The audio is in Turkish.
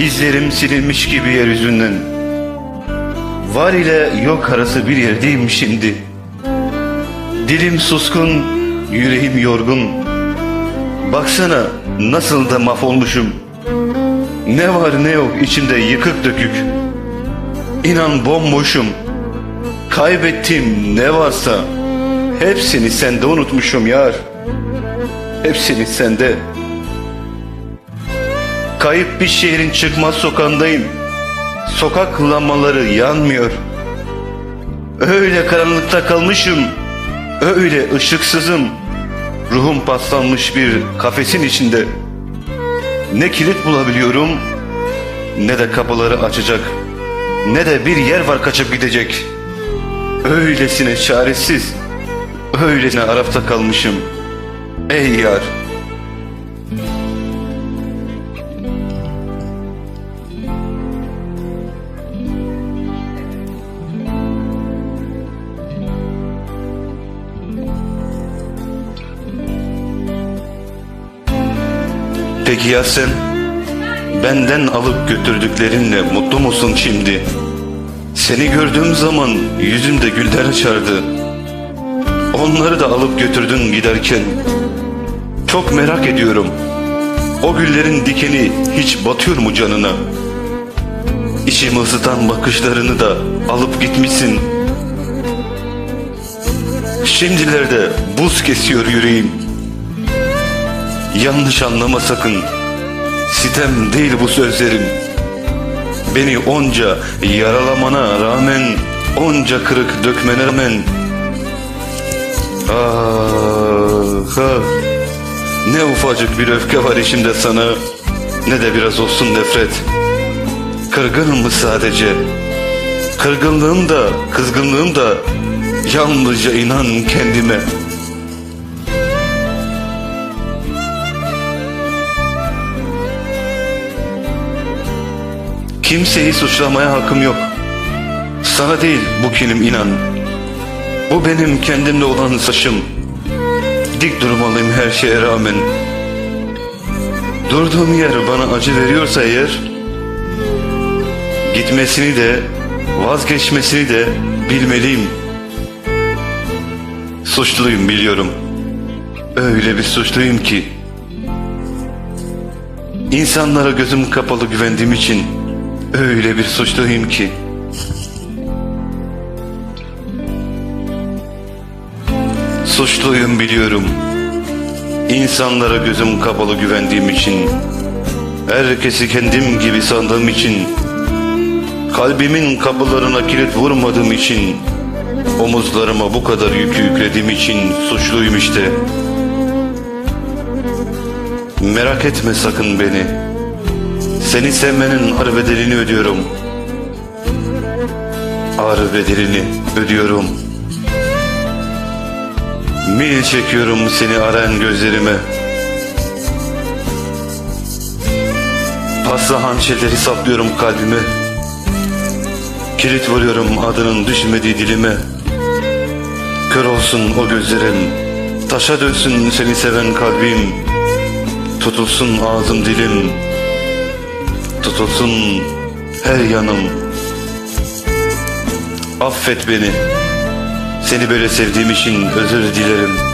İzlerim silinmiş gibi yeryüzünden. Var ile yok arası bir yerdeyim şimdi. Dilim suskun, yüreğim yorgun. Baksana nasıl da mahvolmuşum. Ne var ne yok içimde yıkık dökük. İnan bomboşum. Kaybettiğim ne varsa hepsini sende unutmuşum yar. Hepsini sende. Kayıp bir şehrin çıkmaz sokağındayım. Sokak lambaları yanmıyor. Öyle karanlıkta kalmışım. Öyle ışıksızım. Ruhum paslanmış bir kafesin içinde. Ne kilit bulabiliyorum ne de kapıları açacak. Ne de bir yer var kaçıp gidecek. Öylesine çaresiz, öylesine arafta kalmışım. Ey yar! Peki ya sen? Benden alıp götürdüklerinle mutlu musun şimdi? Seni gördüğüm zaman yüzümde güller açardı. Onları da alıp götürdün giderken. Çok merak ediyorum. O güllerin dikeni hiç batıyor mu canına? İçimi ısıtan bakışlarını da alıp gitmişsin. Şimdilerde buz kesiyor yüreğim. Yanlış anlama sakın. Sitem değil bu sözlerim. Beni onca yaralamana rağmen, onca kırık dökmene rağmen. Ah, ah. Ne ufacık bir öfke var içimde sana, ne de biraz olsun nefret. Kırgınım mı sadece? Kırgınlığım da, kızgınlığım da yalnızca inan kendime. Kimseyi suçlamaya hakkım yok. Sana değil bu kilim inan. Bu benim kendimde olan saçım. Dik durmalıyım her şeye rağmen. Durduğum yer bana acı veriyorsa eğer, gitmesini de vazgeçmesini de bilmeliyim. Suçluyum biliyorum. Öyle bir suçluyum ki. İnsanlara gözüm kapalı güvendiğim için öyle bir suçluyum ki. Suçluyum biliyorum. İnsanlara gözüm kapalı güvendiğim için, herkesi kendim gibi sandığım için, kalbimin kapılarına kilit vurmadığım için, omuzlarıma bu kadar yükü yüklediğim için suçluyum işte. Merak etme sakın beni. Seni sevmenin ağır bedelini ödüyorum. Ağır bedelini ödüyorum. Mil çekiyorum seni arayan gözlerime. Pasla hançerleri saplıyorum kalbime. Kilit vuruyorum adının düşmediği dilime. Kör olsun o gözlerim. Taşa dönsün seni seven kalbim. Tutulsun ağzım dilim. Tutulsun her yanım. Affet beni. Seni böyle sevdiğim için özür dilerim.